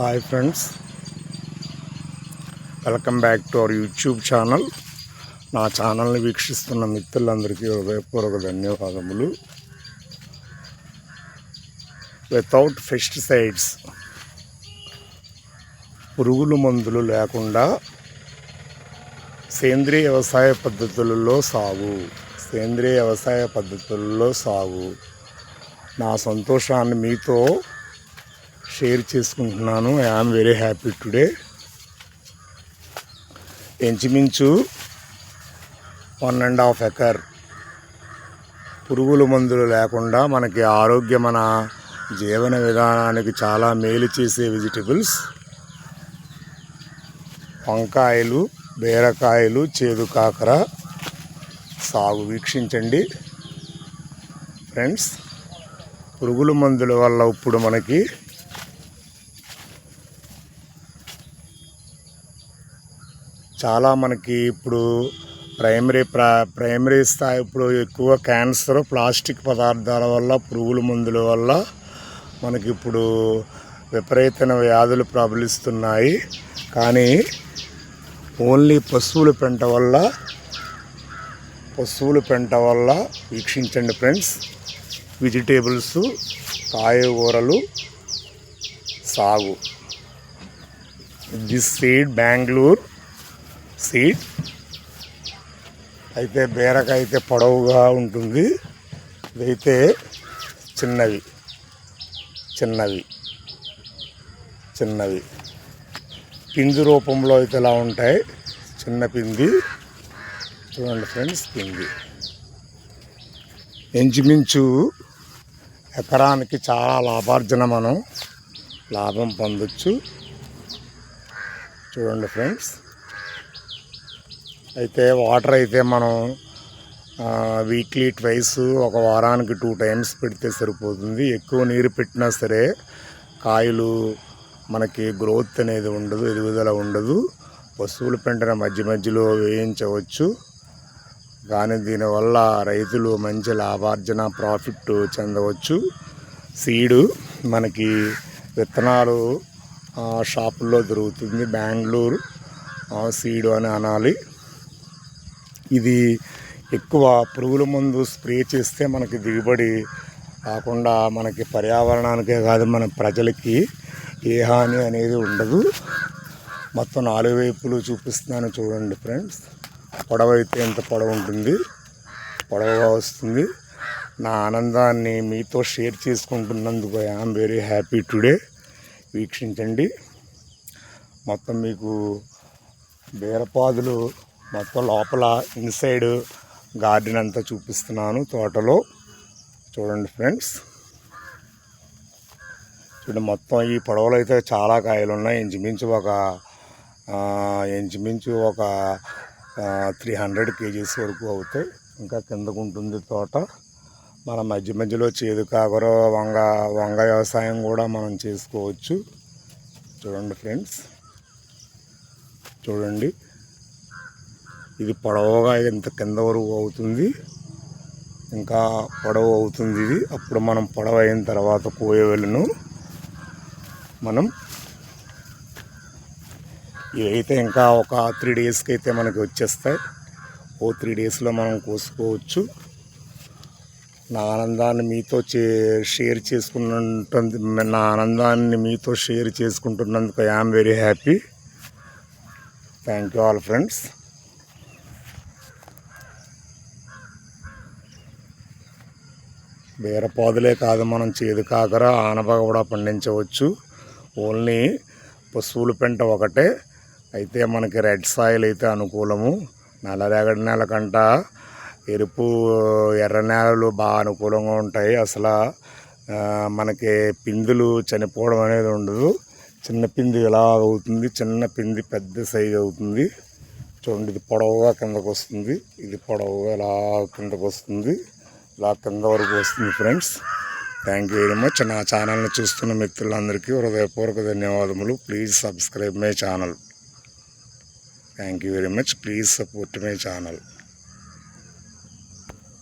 Hi friends. Welcome back to our YouTube channel. నా ఛానల్ని వీక్షిస్తున్న మిత్రులందరికీ హృదయపూర్వక ధన్యవాదములు. వితౌట్ పెస్టిసైడ్స్ పురుగుల మందులు లేకుండా సేంద్రియ వ్యవసాయ పద్ధతులలో సాగు సేంద్రియ వ్యవసాయ పద్ధతులలో సాగు. నా సంతోషాన్ని మీతో షేర్ చేసుకుంటున్నాను. I am very happy today ఇంచుమించు వన్ అండ్ హాఫ్ ఎకర్ పురుగుల మందులు లేకుండా మనకి ఆరోగ్యమైన జీవన విధానానికి చాలా మేలు చేసే వెజిటబుల్స్ వంకాయలు బీరకాయలు చేదు కాకర సాగు వీక్షించండి. ఫ్రెండ్స్ పురుగుల మందుల వల్ల ఇప్పుడు మనకి చాలా మనకి ఇప్పుడు ప్రైమరీ ప్రా ప్రైమరీ స్థాయి ఇప్పుడు ఎక్కువ క్యాన్సర్ ప్లాస్టిక్ పదార్థాల వల్ల పురుగుల మందుల వల్ల మనకి ఇప్పుడు విపరీతమైన వ్యాధులు ప్రబలిస్తున్నాయి. కానీ ఓన్లీ పశువుల పెంట వల్ల పశువుల పెంట వల్ల వీక్షించండి ఫ్రెండ్స్. వెజిటేబుల్స్ కాయగూరలు సాగు. This seed Bengaluru. సీడ్ అయితే బీరకాయ అయితే పొడవుగా ఉంటుంది. ఇదైతే చిన్నవి. చిన్నవి. చిన్నవి. పిండి రూపంలో అయితే ఇలా ఉంటాయి. చిన్న పిండి. చూడండి ఫ్రెండ్స్ పిండి. ఇంచుమించు ఎకరానికి చాలా లాభార్జన మనం లాభం పొందొచ్చు. చూడండి ఫ్రెండ్స్. అయితే వాటర్ అయితే మనం వీక్లీ ట్వైస్ ఒక వారానికి టూ టైమ్స్ పెడితే సరిపోతుంది. ఎక్కువ నీరు పెట్టినా సరే కాయలు మనకి గ్రోత్ అనేది ఉండదు ఎదుగుదల ఉండదు. పశువుల పెంటన మధ్య మధ్యలో వేయించవచ్చు. కానీ దీనివల్ల రైతులు మంచి లాభార్జన ప్రాఫిట్ చెందవచ్చు. సీడు మనకి విత్తనాలు షాపుల్లో దొరుకుతుంది. బెంగళూరు సీడు అని అనాలి. ఇది ఎక్కువ పురుగుల మందు స్ప్రే చేస్తే మనకి దిగుబడి కాకుండా మనకి పర్యావరణానికే కాదు మన ప్రజలకి ఏ హాని అనేది ఉండదు. మొత్తం నాలుగు వైపులు చూపిస్తున్నాను చూడండి ఫ్రెండ్స్. పొడవ అయితే ఎంత పొడవు ఉంటుంది? పొడవుగా వస్తుంది. నా ఆనందాన్ని మీతో share చేసుకుంటున్నందుకు I am very happy today వీక్షించండి. మొత్తం మీకు బీరపాదులు మొత్తం లోపల ఇన్సైడ్ గార్డెన్ అంతా చూపిస్తున్నాను తోటలో. చూడండి ఫ్రెండ్స్ చూడండి మొత్తం ఈ పొడవులో అయితే చాలా కాయలు ఉన్నాయి. ఇంచుమించు ఒక ఇంచుమించు ఒక త్రీ హండ్రెడ్ కేజీస్ వరకు అవుతాయి. ఇంకా కిందకు ఉంటుంది తోట. మన మధ్య మధ్యలో చేదు కాకర వంగ వంగ వ్యవసాయం కూడా మనం చేసుకోవచ్చు. చూడండి ఫ్రెండ్స్ చూడండి. ఇది పొడవుగా ఇంత కింద వరకు అవుతుంది? ఇంకా పొడవు అవుతుంది ఇది. అప్పుడు మనం పొడవు అయిన తర్వాత కోయవెలను మనం ఇవైతే ఇంకా ఒక త్రీ డేస్కి అయితే మనకి వచ్చేస్తాయి. ఓ త్రీ డేస్లో మనం కోసుకోవచ్చు. నా ఆనందాన్ని మీతో చే షేర్ చేసుకున్నటువంటి నా ఆనందాన్ని మీతో share చేసుకుంటున్నందుకు I am very happy thank you all friends బీరపాదులే కాదు మనం చేదు కాకర ఆనప కూడా పండించవచ్చు. ఓన్లీ పశువుల పెంట ఒకటే. అయితే మనకి రెడ్ సాయిల్ అయితే అనుకూలము. నల్లరేగడి నేల కంట ఎరుపు ఎర్ర నేలలు బాగా అనుకూలంగా ఉంటాయి. అసలు మనకి పిందులు చనిపోవడం అనేది ఉండదు. చిన్న పిండి ఇలా అవుతుంది. చిన్న పిండి పెద్ద సైజు అవుతుంది. చూడండి ఇది పొడవుగా కిందకు వస్తుంది ఇది పొడవుగా ఇలా కిందకు వస్తుంది ఇలా కింద వరకు వస్తుంది friends. Thank you very much నా ఛానల్ని చూస్తున్న మిత్రులందరికీ హృదయపూర్వక ధన్యవాదములు. Please subscribe my channel thank you very much please support my channel